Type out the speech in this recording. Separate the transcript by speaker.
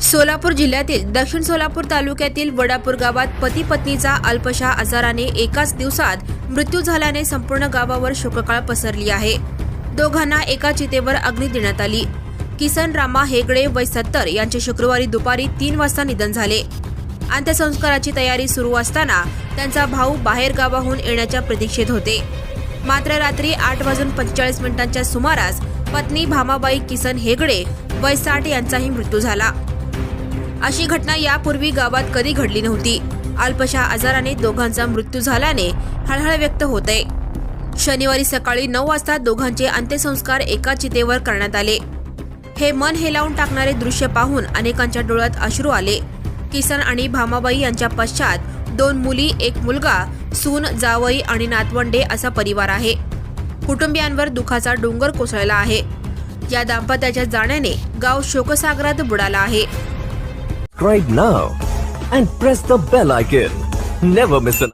Speaker 1: सोलापूर जिल्ह्यातील दक्षिण सोलापूर तालुक्यातील वडापूर गावात पती पत्नीचा अल्पशा आजाराने एकाच दिवसात मृत्यू झाल्याने संपूर्ण गावावर शोककाळ पसरली आहे. दोघांना एका चितेवर अग्नी देण्यात आली. किसन रामा हेगडे वय सत्तर यांचे शुक्रवारी दुपारी तीन वाजता निधन झाले. अंत्यसंस्काराची तयारी सुरू असताना त्यांचा भाऊ बाहेर गावाहून येण्याच्या प्रतीक्षेत होते. मात्र रात्री आठ वाजून पंचेचाळीस मिनिटांच्या सुमारास पत्नी भामाबाई किसन हेगडे वय साठ यांचाही मृत्यू झाला. अशी घटना यापूर्वी गावात कधी घडली नव्हती. अल्पशा आजाराने दोघांचा मृत्यू झाल्याने हळहळ व्यक्त होते. शनिवारी सकाळी नऊ वाजता दोघांचे अंत्यसंस्कार एका चितेवर करण्यात आले. हे मन हेलावून टाकणारे दृश्य पाहून अनेकांच्या डोळ्यात अश्रू आले. किसन आणि भामाबाई यांच्या पश्चात दोन मुली एक मुलगा सून जावई आणि नातवंडे असा परिवार आहे. कुटुंबियांवर दुखाचा डोंगर कोसळला आहे. या दाम्पत्याच्या जाण्याने गाव शोकसागरात बुडाला आहे.
Speaker 2: Right now and press the bell icon. Never miss an